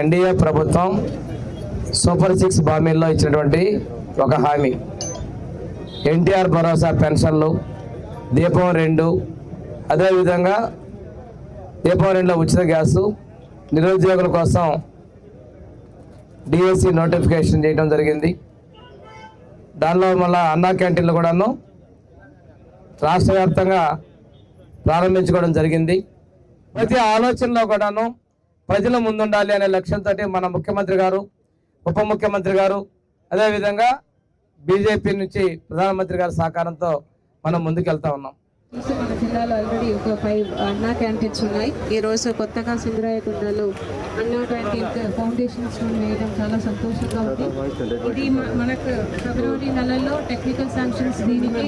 NDA ప్రభుత్వం super six హామీల్లో ఇచ్చినటువంటి ఒక హామీ. ఎన్టీఆర్ భరోసా పెన్షన్లు దీపం రెండు అదేవిధంగా దీపం రెండులో ఉచిత గ్యాసు నిరుద్యోగుల కోసం డిఎస్సి నోటిఫికేషన్ చేయడం జరిగింది. దానిలో మళ్ళా అన్నా క్యాంటీన్లు కూడాను రాష్ట్ర వ్యాప్తంగా ప్రారంభించుకోవడం జరిగింది. ప్రతి ఆలోచనలో కూడాను ప్రజల ముందుండాలి అనే లక్ష్యంతో మన ముఖ్యమంత్రి గారు ఉప ముఖ్యమంత్రి గారు అదేవిధంగా బీజేపీ నుంచి ప్రధానమంత్రి గారి సహకారంతో మనం ముందుకెళ్తా ఉన్నాం. మన జిల్లాలో ఆల్రెడీ ఒక ఫైవ్ అన్నా క్యాంటీన్స్ ఉన్నాయి. ఈ రోజు కొత్తగా సింగరాయకొండలో అన్నా క్యాంటీన్ ఫౌండేషన్స్ వేయడం చాలా సంతోషంగా ఉంది. ఇది మనకు ఫిబ్రవరి నెలలో టెక్నికల్ శాంక్షన్స్ దీనికి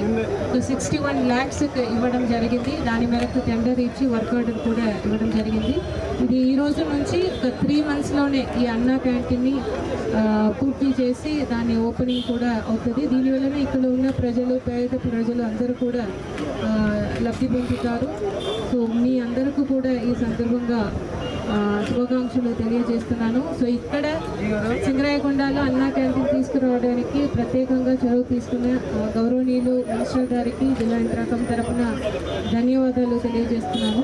సిక్స్టీ వన్ ల్యాక్స్ ఇవ్వడం జరిగింది. దాని మేరకు టెండర్ ఇచ్చి వర్క్ ఆర్డర్ కూడా ఇవ్వడం జరిగింది. ఇది ఈ రోజు నుంచి ఒక త్రీ మంత్స్లోనే ఈ అన్నా క్యాంటీన్ని ఆ, పూర్తి చేసి దాని ఓపెనింగ్ కూడా అవుతుంది. దీనివల్లనే ఇక్కడ ఉన్న ప్రజలు పేద ప్రజలు అందరూ కూడా లబ్ధి పొందుతారు. సో మీ అందరికీ కూడా ఈ సందర్భంగా శుభాకాంక్షలు తెలియజేస్తున్నాను. సో ఇక్కడ సింగరాయకొండలో అన్నా క్యాంటీన్ తీసుకురావడానికి ప్రత్యేకంగా చొరవ తీసుకున్న గౌరవనీయులు మినిస్టర్ గారికి జిల్లా యంత్రాంగం తరఫున ధన్యవాదాలు తెలియజేస్తున్నాను.